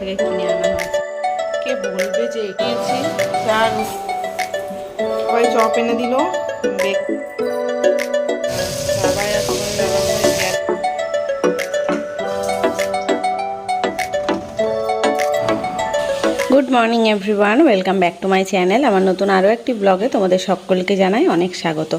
থেকে কিনে আনা হয়েছে। কে বলবে যে এঁকেছি তার সবাই চপ এনে দিল bake morning everyone welcome back to my channel আমার নতুন আরও একটি ব্লগে তোমাদের সকলকে জানাই অনেক স্বাগত।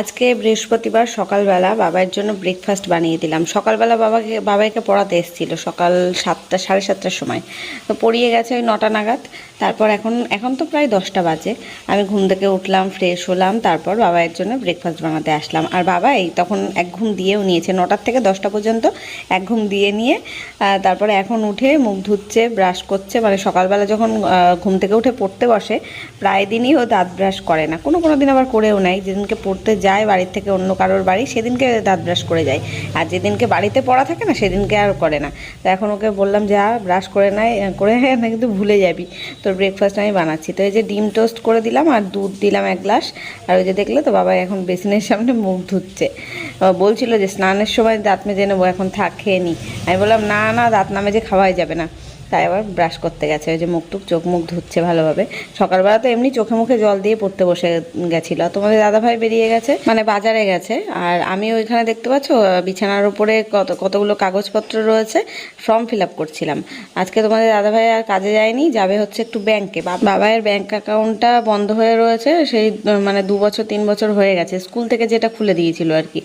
আজকে বৃহস্পতিবার সকালবেলা বাবার জন্য ব্রেকফাস্ট বানিয়ে দিলাম। সকালবেলা বাবাকে, বাবাইকে পড়াতে এসেছিল সকাল সাতটা, সাড়ে সাতটার সময়। তো পড়িয়ে গেছে ওই নটা নাগাদ। তারপর এখন এখন তো প্রায় দশটা বাজে। আমি ঘুম থেকে উঠলাম ফ্রেশ হলাম, তারপর বাবাইয়ের জন্য ব্রেকফাস্ট বানাতে আসলাম। আর বাবা এই তখন এক ঘুম দিয়েও নিয়েছে। নটার থেকে দশটা পর্যন্ত এক ঘুম দিয়ে নিয়ে তারপরে এখন উঠে মুখ ধুচ্ছে ব্রাশ করছে। মানে সকালবেলা যখন আহ, ঘুম থেকে উঠে পড়তে বসে প্রায় দিনই ও দাঁত ব্রাশ করে না। কোনো কোনো দিন আবার করেও নেয়। যেদিনকে পড়তে যায় বাড়ির থেকে অন্য কারোর বাড়ি সেদিনকে দাঁত ব্রাশ করে যায়। আর যেদিনকে বাড়িতে পড়া থাকে না সেদিনকে আর করে না। তো এখন ওকে বললাম যা ব্রাশ করে নেয় করে না কিন্তু ভুলে যাবি। তোর ব্রেকফাস্ট আমি বানাচ্ছি। তো এই যে ডিম টোস্ট করে দিলাম আর দুধ দিলাম এক গ্লাস। আর ওই যে দেখলে তো বাবা এখন বেসিনের সামনে মুখ ধুচ্ছে। বলছিল যে স্নানের সময় দাঁত মেজে নেব এখন থাক খেয়ে নি। আমি বললাম না না দাঁত না মেজে খাওয়াই যাবে না। তাই আবার ব্রাশ করতে গেছে। ওই যে মুখ টুক চোখ মুখ ধুচ্ছে ভালোভাবে। সকালবেলা তো এমনি চোখে মুখে জল দিয়ে পড়তে বসে গেছিল। তোমাদের দাদাভাই বেরিয়ে গেছে? মানে বাজারে গেছে। আর আমি ওইখানে দেখতে পাচ্ছ বিছানার উপরে কত, কতগুলো কাগজপত্র রয়েছে ফর্ম ফিল আপ করছিলাম। আজকে তোমাদের দাদাভাই আর কাজে যায়নি, যাবে হচ্ছে একটু ব্যাংকে বাবাইয়ের ব্যাংক অ্যাকাউন্টটা বন্ধ হয়ে রয়েছে, সেই মানে দু বছর, তিন বছর হয়ে গেছে। স্কুল থেকে যেটা খুলে দিয়েছিল আর কি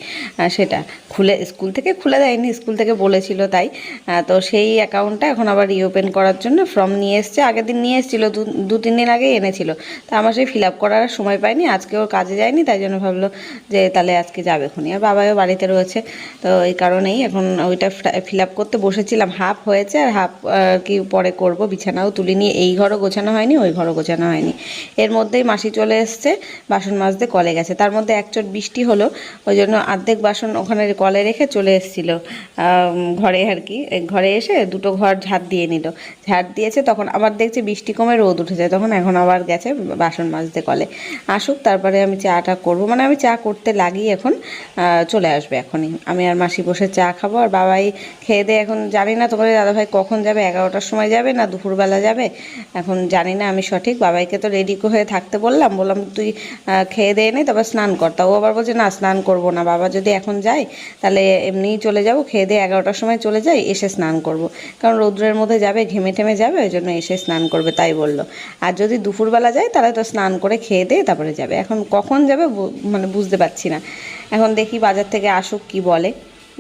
সেটা। খুলে, স্কুল থেকে খুলে দেয়নি, স্কুল থেকে বলেছিল তাই। তো সেই অ্যাকাউন্টটা এখন আবার রিওপেন করার জন্য ফর্ম নিয়ে এসছে। আগের দিন নিয়ে এসেছিল, দু তিন দিন আগেই এনেছিল। তা আমার সেই ফিল আপ করার সময় পাইনি, আজকে ওর কাজে যায়নি, তাই জন্য ভাবলো যে তাহলে আজকে যাবে খুনি আর বাবাও বাড়িতে রয়েছে, তো এই কারণেই এখন ওইটা ফিল আপ করতে বসেছিলাম। হাফ হয়েছে আর হাফ কি পরে করব, বিছানাও তুলে নিয়ে, এই ঘরও গোছানো হয়নি, ওই ঘরও গোছানো হয়নি। এর মধ্যেই মাসি চলে এসছে, বাসন মাজতে কলে গেছে। তার মধ্যে এক চোট বৃষ্টি হলো, ওই জন্য অর্ধেক বাসন ওখানে কলে রেখে চলে এসেছিল ঘরে আর কি। ঘরে এসে দুটো ঘর ঝাড় দিয়ে নিল। ঝাড় দিয়েছে, তখন আবার দেখছে বৃষ্টি কমে রোদ উঠে যায় তখন এখন আবার গেছে বাসন মাজতে কলে। আসুক, তারপরে আমি চাটা করব। মানে আমি চা করতে লাগি এখন চলে আসবে এখনই। আমি আর মাসি বসে চা খাব, আর বাবাই খেয়ে দিয়ে এখন জানি না তোমাদের দাদাভাই কখন যাবে, এগারোটার সময় যাবে না দুপুরবেলা যাবে? এখন জানি না আমি সঠিক, বাবাইকে তো রেডি হয়ে থাকতে বললাম বললাম তুই খেয়ে দিয়ে নে, তারপর স্নান কর। তা ও আবার বলছে, না, স্নান করব না, বাবা যদি এখন যায়, তাহলে এমনিই চলে যাব, খেয়ে দিয়ে এগারোটার সময় চলে যাই, এসে স্নান করব। কারণ রৌদ্রের মধ্যে যাবে, ঘেমে টেমে যাবে, ওই জন্য এসে স্নান করবে, তাই বলল। আর যদি দুপুরবেলা যায়, তাহলে তো স্নান করে খেয়ে দিয়ে তারপরে যাবে। এখন কখন যাবে মানে বুঝতে পারছি না। এখন দেখি বাজার থেকে আসুক কি বলে।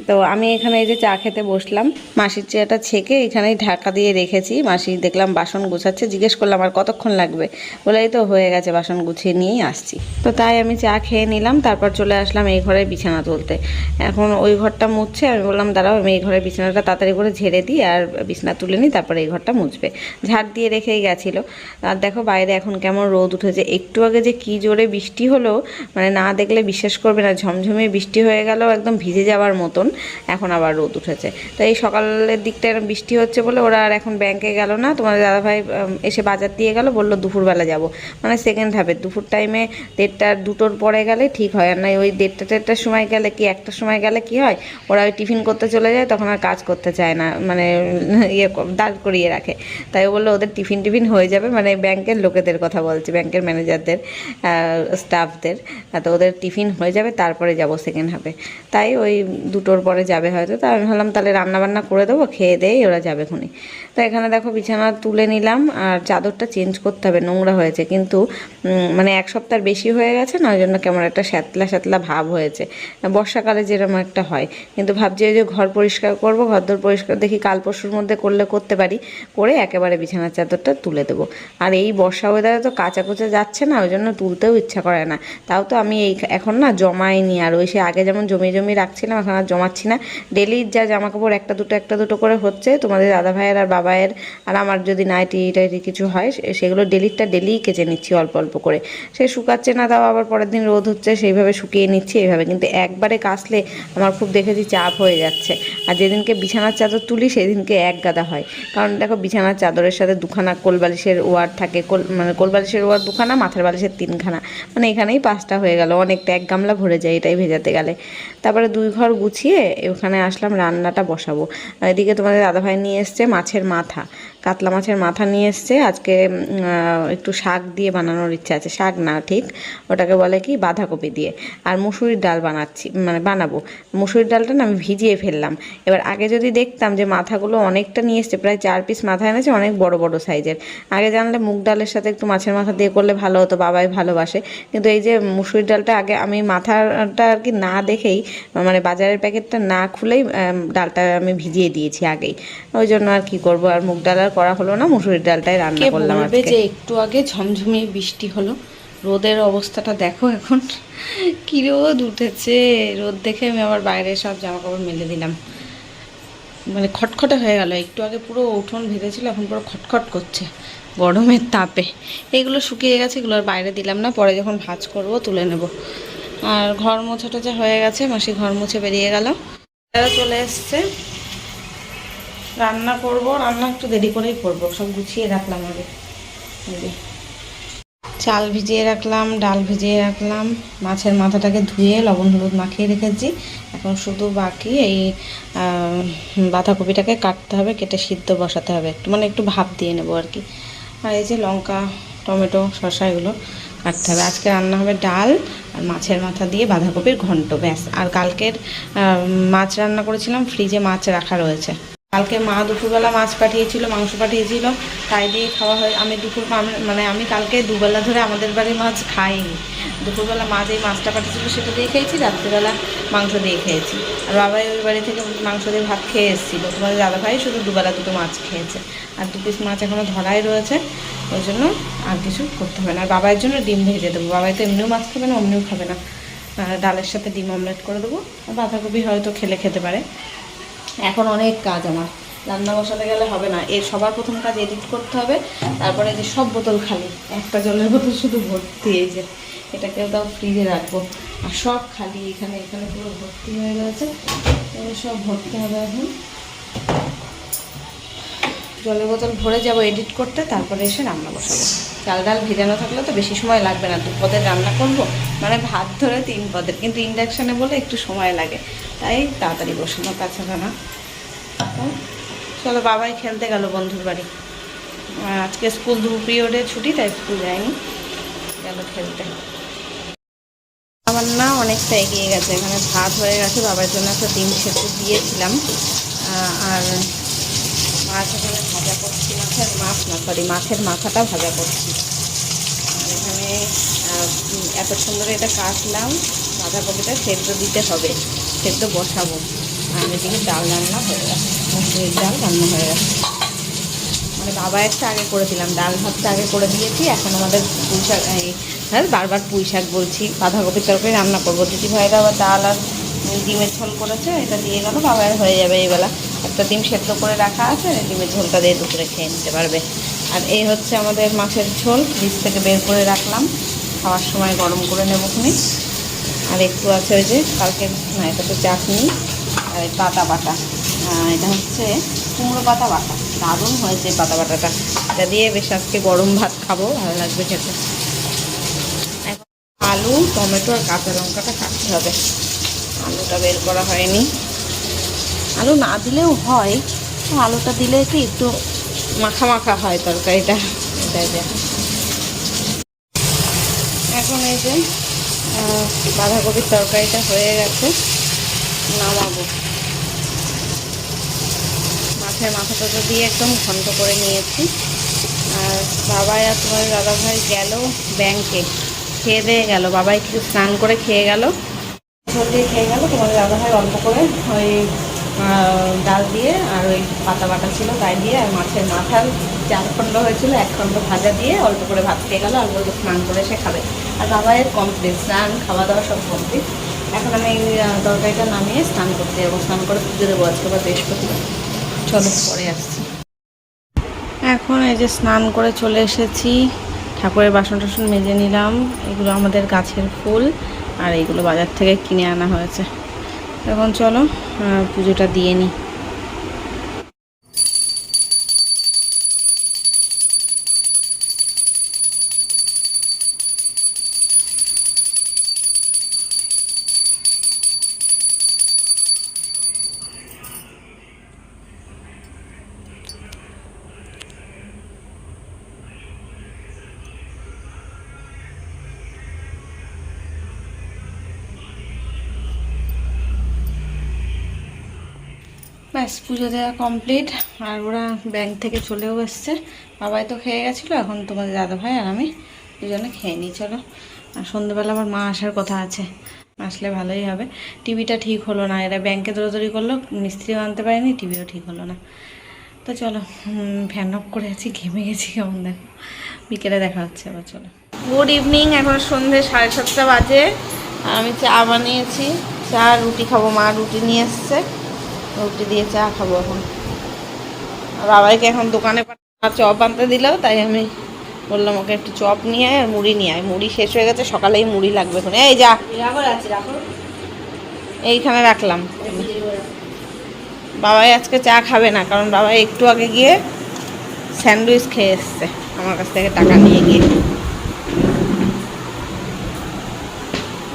তো আমি এখানে এই যে চা খেতে বসলাম, মাসির চাটা ছেঁকে এখানেই ঢাকা দিয়ে রেখেছি। মাসি দেখলাম বাসন গুছাচ্ছে, জিজ্ঞেস করলাম, আর কতক্ষণ লাগবে? বলে তো হয়ে গেছে, বাসন গুছিয়ে নিয়েই আসছি। তো তাই আমি চা খেয়ে নিলাম, তারপর চলে আসলাম এই ঘরে বিছানা তুলতে। এখন ওই ঘরটা মুছছে, আমি বললাম, দাঁড়াও, আমি এই ঘরে বিছানাটা তাড়াতাড়ি করে ঝেড়ে দিই, আর বিছানা তুলে নিই, তারপরে এই ঘরটা মুছবে। ঝাড় দিয়ে রেখেই গেছিল। আর দেখো বাইরে এখন কেমন রোদ উঠেছে। একটু আগে যে কি জোরে বৃষ্টি হলো মানে না দেখলে বিশ্বাস করবে না ঝমঝমে বৃষ্টি হয়ে গেল, একদম ভিজে যাওয়ার মতন। এখন আবার রোদ উঠেছে। তো এই সকালের দিকটা এরকম বৃষ্টি হচ্ছে বলে ওরা আর এখন ব্যাংকে গেল না। তোমাদের দাদাভাই এসে বাজার দিয়ে গেল, বলল দুপুরবেলা যাব। মানে সেকেন্ড হাফে দুপুর টাইমে দেড়টা দুটোর পরে গেলে ঠিক হয়। আর নাই ওই দেড়টা, দেড়টার সময় গেলে কি, একটার সময় গেলে কি হয়? ওরা ওই টিফিন করতে চলে যায়, তখন আর কাজ করতে চায় না। মানে ইয়ে দাঁড় করিয়ে রাখে। তাই বলল, ওদের টিফিন টিফিন হয়ে যাবে। মানে ব্যাংকের লোকেদের কথা বলছি ব্যাংকের ম্যানেজারদের স্টাফদের তো ওদের টিফিন হয়ে যাবে, তারপরে যাব সেকেন্ড হাফে তাই ওই দুটোর পরে যাবে হয়তো। তা আমি ভাবলাম তাহলে রান্না বান্না করে দেবো, খেয়ে দেয় ওরা যাবে খুনি। তো এখানে দেখো বিছানা তুলে নিলাম আর চাদরটা চেঞ্জ করতে হবে, নোংরা হয়েছে। কিন্তু মানে এক সপ্তাহ বেশি হয়ে গেছে না, ওই জন্য কেমন একটা শ্যাতলা শ্যাতলা ভাব হয়েছে। বর্ষাকালে যেরকম একটা হয়। কিন্তু ভাবছি যে ঘর পরিষ্কার করব, ঘর দর পরিষ্কার দেখি কাল পরশুর মধ্যে করলে করতে পারি। করে একেবারে বিছানার চাদরটা তুলে দেবো। আর এই বর্ষা ওয়েদারে তো কাঁচা কুচা যাচ্ছে না, ওই জন্য তুলতেও ইচ্ছা করে না। তাও তো আমি এই এখন না জমাইনি, আর ওই সে আগে যেমন জমি জমি রাখছিলাম, এখন আর জমাচ্ছি না। ডেলির যা জামা কাপড় একটা দুটো একটা দুটো করে হচ্ছে, তোমাদের দাদা ভাইয়ের আর বাবায়ের আর আমার যদি নাইটি টাইটি কিছু হয় সেগুলো ডেলিরটা ডেলিই কেচে নিচ্ছি অল্প অল্প করে। সে শুকাচ্ছে না, তাও আবার পরের দিন রোদ হচ্ছে, সেইভাবে শুকিয়ে নিচ্ছি, এইভাবে। কিন্তু একবারে কাচলে আমার খুব দেখেছি চাপ হয়ে যাচ্ছে। আর যেদিনকে বিছানার চাদর তুলি, সেদিনকে এক গাদা হয়। কারণ দেখো, বিছানার চাদরের সাথে দুখানা কোলবালিশের ওয়ার থাকে। কোল মানে কোলবালিশের ওয়ার দুখানা, মাথার বালিশের তিনখানা। মানে এখানেই পাঁচটা হয়ে গেল, অনেকটা এক গামলা ভরে যায়, এটাই ভেজাতে গেলে। তারপরে দুই ঘর গুছিয়ে, ওখানে আসলাম, রান্নাটা বসাবো। এদিকে তোমাদের দাদাভাই নিয়ে এসছে, মাছের মাথা কাতলা মাছের মাথা নিয়ে এসছে। আজকে একটু শাক দিয়ে বানানোর ইচ্ছা আছে। শাক না ঠিক, ওটাকে বলে কি, বাঁধাকপি দিয়ে। আর মুসুরির ডাল বানাচ্ছি মানে বানাবো। মুসুরির ডালটা না আমি ভিজিয়ে ফেললাম। এবার আগে যদি দেখতাম যে মাথাগুলো অনেকটা নিয়ে এসছে, প্রায় চার পিস মাথা এনেছে, অনেক বড় বড় সাইজের আগে জানলে মুগ ডালের সাথে একটু মাছের মাথা দিয়ে করলে ভালো হতো, বাবাই ভালোবাসে। কিন্তু এই যে মুসুরির ডালটা আগে আমি মাথাটা আর কি না দেখেই মানে বাজারের প্যাকেটটা না খুলেই ডালটা আমি ভিজিয়ে দিয়েছি আগেই। ওই জন্য আর কি করব, আর মুগ ডাল আর করা হলো না মুসুরির ডালটাই রান্না করলাম আজকে। যে একটু আগে ঝমঝমিয়ে বৃষ্টি হলো। রোদের অবস্থাটা দেখো এখন। কি রোদ উঠেছে? রোদ দেখে আমি আবার বাইরে সব জামা কাপড় মেলে দিলাম। মানে খটখটে হয়ে গেল। একটু আগে পুরো উঠোন ভেজেছিল এখন পুরো খটখট করছে গরমের তাপে। এগুলো শুকিয়ে গেছে এগুলো আর বাইরে দিলাম না। পরে যখন ভাজ করব তুলে নেব। আর ঘর মোছাটা যা হয়ে গেছে মাসি ঘর মুছে বেরিয়ে গেল। চলে এসছে। রান্না করব, রান্না একটু দেরি করেই করব, সব গুছিয়ে রাখলাম আগে। চাল ভিজিয়ে রাখলাম, ডাল ভিজিয়ে রাখলাম, মাছের মাথাটাকে ধুয়ে লবণ হলুদ মাখিয়ে রেখেছি। এখন শুধু বাকি এই বাঁধাকপিটাকে কাটতে হবে, কেটে সিদ্ধ বসাতে হবে। একটু মানে একটু ভাপ দিয়ে নেব আর কি। আর এই যে লঙ্কা, টমেটো, শসা এগুলো কাটতে হবে। আজকে রান্না হবে ডাল আর মাছের মাথা দিয়ে বাঁধাকপির ঘন্ট, ব্যাস। আর কালকের মাছ রান্না করেছিলাম, ফ্রিজে মাছ রাখা রয়েছে। কালকে মা দুপুরবেলা মাছ পাঠিয়েছিল, মাংস পাঠিয়েছিল, তাই দিয়ে খাওয়া হয়। আমি দুপুর মানে আমি কালকে দুবেলা ধরে আমাদের বাড়ির মাছ খাইনি। দুপুরবেলা মা যেই মাছটা পাঠিয়েছিল সেটা দিয়ে খেয়েছি, রাত্রিবেলা মাংস দিয়ে খেয়েছি। আর বাবাই ওই বাড়ি থেকে মাংস দিয়ে ভাত খেয়ে এসেছিল। তোমাদের দাদা ভাই শুধু দুবেলা দুটো মাছ খেয়েছে। আর দু পিস মাছ এখনও ধরাই রয়েছে, ওই জন্য আর কিছু করতে হবে না। আর বাবার জন্য ডিম ভেজে দেবো। বাবাই তো এমনিও মাছ খাবে না, অমনিও খাবে না। ডালের সাথে ডিম অমলেট করে দেবো। আর বাঁধাকপি হয়তো খেলে খেতে পারে। এখন অনেক কাজ আমার। রান্না বসাতে গেলে হবে না। এর সবার প্রথম কাজ এডিট করতে হবে। তারপরে যে সব বোতল খালি, একটা জলের বোতল শুধু ভর্তি, এই যে এটাকেও তাও ফ্রিজে রাখব। আর সব খালি, এখানে এখানে পুরো ভর্তি হয়ে গেছে। সব ভর্তি হবে এখন। জলের বোতল ভরে যাব এডিট করতে, তারপরে এসে রান্না বসাবো। চাল ডাল ভেজানো থাকলে তো বেশি সময় লাগবে না। দু পদের রান্না করব মানে ভাত ধরে তিন পদের। কিন্তু ইন্ডাকশানে বলে একটু সময় লাগে। তাই তাড়াতাড়ি বসানো না। তো চলো বাবাই খেলতে গেল বন্ধুর বাড়ি। আজকে স্কুল দু পিরিয়ডে ছুটি, তাই স্কুল যায়নি। গেল খেলতে। আমার না অনেকটা এগিয়ে গেছে এখানে ভাত হয়ে গেছে, বাবার জন্য একটা ডিম সেদ্ধ দিয়েছিলাম। আর মাছ এখানে ভাজা করছি, মাছের মাছ না সরি মাছের মাথাটা ভাজা করছি। আর এখানে এত সুন্দর এটা কাটলাম বাঁধাকপিটা সেদ্ধ দিতে হবে। সেদ্ধ বসাবো। আর এদিকে ডাল রান্না হয়ে গেছে। ডাল রান্না হয়ে গেছে। মানে বাবা একটা আগে করে দিলাম। ডাল ভাতটা আগে করে দিয়েছি। এখন আমাদের পুঁই শাক হ্যাঁ বারবার পুঁই শাক বলছি। বাঁধাকপির তরকারি রান্না করব। দিদি ভাইরা আবার ডাল আর ডিমের ঝোল করেছে। এটা দিয়ে গেল। বাবার হয়ে যাবে এইবেলা। একটা ডিম সেদ্ধ করে রাখা আছে। ডিমের ঝোলটা দিয়ে দুপুরে খেয়ে নিতে পারবে। আর এই হচ্ছে আমাদের মাছের ঝোল। ফ্রিজ থেকে বের করে রাখলাম। খাওয়ার সময় গরম করে নেব খুনি। আর একটু আছে ওই যে, কালকে, না, এটা তো চাটনি আর এই পাতা বাটা। এটা হচ্ছে কুমড়ো পাতা বাটা। দারুণ হয়েছে পাতা বাটাটা। এটা দিয়ে বেশ আজকে গরম ভাত খাব, ভালো লাগবে খেতে। আলু, টমেটো আর কাঁচা লঙ্কাটা কাটতে হবে। আলুটা বের করা হয়নি। আলু না দিলেও হয় আলুটা দিলে কি একটু মাখা মাখা হয় তরকারিটা। এটাই যে এখন এই যে বাঁধাকপির তরকারিটা হয়ে গেছে, নামাবো। মাছের মাথাটা তো দিয়ে একদম ঘন্ট করে নিয়েছি। আর বাবাই আর তোমার দাদাভাই গেল ব্যাংকে। খেয়ে দিয়ে গেল, বাবাই কিছু স্নান করে খেয়ে গেল। খেয়ে গেল তোমার দাদাভাই অল্প করে ওই ডাল দিয়ে আর ওই পাতা বাটা ছিল তাই দিয়ে আর মাছের মাথার চার খণ্ড হয়েছিল, এক খণ্ড ভাজা দিয়ে অল্প করে ভাত খেয়ে গেল, আর বলল স্নান করে সে খাবে। আর বাবাইয়ের কমপ্লিট স্নান খাওয়া দাওয়া সব কমপ্লিট এখন আমি তরকারিটা নামিয়ে স্নান করতে যাব। স্নান করে পুজো দেবো আজকে বা বৃহস্পতিবার। চলো পরে আসছি। এখন এই যে স্নান করে চলে এসেছি। ঠাকুরের বাসন টাসন মেজে নিলাম। এগুলো আমাদের গাছের ফুল, আর এইগুলো বাজার থেকে কিনে আনা হয়েছে। এখন চলো পুজোটা দিয়ে নিই। ব্যাস, পুজো দেওয়া কমপ্লিট আর ওরা ব্যাংক থেকে চলেও এসছে। বাবাই তো খেয়ে গেছিল, এখন তোমাদের দাদা ভাই আর আমি দুজনে খেয়ে নিই, চলো। আর সন্ধ্যেবেলা আবার মা আসার কথা আছে, আসলে ভালোই হবে। টিভিটা ঠিক হলো না, এরা ব্যাংকে দৌড়াদৌড়ি করল, মিস্ত্রিও আনতে পারেনি, টিভিও ঠিক হলো না। তো চলো ফ্যান অফ করে আছি, ঘেমে গেছি কেমন দেখো। বিকেলে দেখা হচ্ছে, আবার চলো। গুড ইভিনিং এখন সন্ধে সাড়ে সাতটা বাজে। আমি চা বানিয়েছি, চা রুটি খাব, মা রুটি নিয়ে এসছে। রুটি দিয়ে চা খাব এখন। বাবাইকে এখন দোকানে চপ আনতে দিল, তাই আমি বললাম ওকে একটু চপ নিয়ে আয় আর মুড়ি নিয়ে আয়। মুড়ি শেষ হয়ে গেছে, সকালেই মুড়ি লাগবে এখন। এই যা। এইখানে রাখলাম। বাবাই আজকে চা খাবে না, কারণ বাবাই একটু আগে গিয়ে স্যান্ডউইচ খেয়ে এসছে। আমার কাছ থেকে টাকা নিয়ে গিয়ে।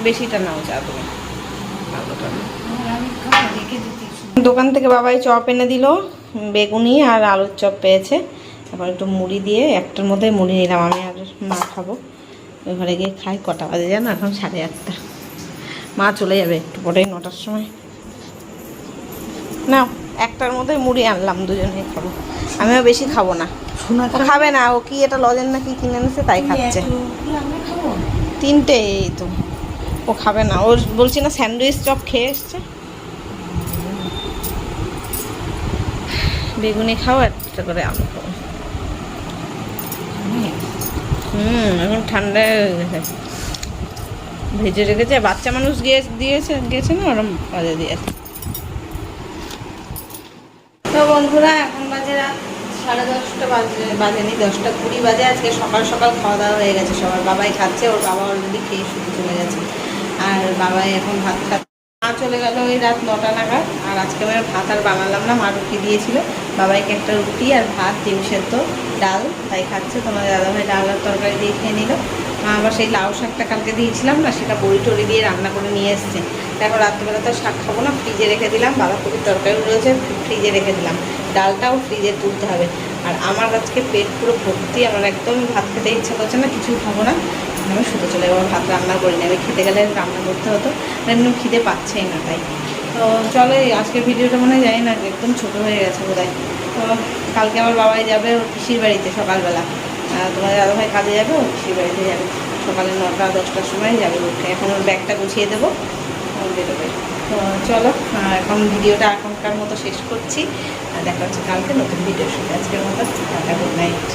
বেশিটা নাও চা তুমি। দোকান থেকে বাবাই চপ এনে দিল বেগুনি আর আলুর চপ পেয়েছে। তারপর একটু মুড়ি দিয়ে একটার মধ্যে মুড়ি নিলাম আমি আর মা খাব। ওই ঘরে গিয়ে খাই কটা বাজে জানো? এখন সাড়ে আটটা। মা চলে যাবে একটু পরেই নটার সময়। না একটার মধ্যে মুড়ি আনলাম দুজনে খাব। আমিও বেশি খাব না। খাবে না ও কি এটা লজেন নাকি কিনে এনেছে তাই খাচ্ছে। তিনটে এই তো। ও খাবে না ওর বলছি না স্যান্ডউইচ চপ খেয়ে এসছে। বেগুনি খাও একটা করে আলু হুম, এখন ঠান্ডা হয়ে গেছে। ভেজে রেখেছে, বাচ্চা মানুষ গিয়ে, দিয়েছে, গেছে না, ওরম বাজে দিয়েছে। তো বন্ধুরা, এখন বাজে সাড়ে দশটা বাজে, বাজেনি, দশটা কুড়ি বাজে, আজকে সকাল সকাল খাওয়া দাওয়া হয়ে গেছে, সবার বাবাই খাচ্ছে, ওর বাবা অলরেডি খেয়ে শুতে চলে গেছে। আর বাবাই এখন ভাত খাচ্ছে। মা চলে গেল ওই রাত নটা নাগাদ। আর আজকে আমি ভাত আর বানালাম না, মা রুটি দিয়েছিল। বাবাইকে একটা রুটি আর ভাত, ডিম সেদ্ধ, ডাল। তাই খাচ্ছে। তোমার দাদাভাই ডাল আর তরকারি দিয়ে খেয়ে নিল। মা আবার সেই লাউ শাকটা কালকে দিয়েছিলাম না, সেটা বড়ি টড়ি দিয়ে রান্না করে নিয়ে এসছে। দেখো, রাত্রিবেলা তো শাক খাব না, ফ্রিজে রেখে দিলাম। বাঁধাকপির তরকারি রয়েছে, ফ্রিজে রেখে দিলাম। ডালটাও ফ্রিজে তুলতে হবে। আর আমার আজকে পেট পুরো ভর্তি, আমার একদম ভাত খেতে ইচ্ছা করছে না, কিছুই খাব না। আমি শুতে চলে যাব ভাত রান্না করি না আমি খেতে গেলে রান্না করতে হতো আর এমনি খিদে পাচ্ছেই না তাই। তো চলো আজকের ভিডিওটা মনে জানি না, একদম ছোটো হয়ে গেছে বোধহয়। তো কালকে আমার বাবাই যাবে ওর পিসির বাড়িতে সকালবেলা। তোমার দাদাভাই কাজে যাবে, ওর পিসির বাড়িতে যাবে। সকালে নটা, দশটার সময় যাবে উঠে এখন ওর ব্যাগটা গুছিয়ে দেবো বেরোবে। তো চলো এখন ভিডিওটা এখনকার মতো শেষ করছি। দেখা হচ্ছে কালকে নতুন ভিডিওর সাথে আজকের মতো টাটা গুড নাইট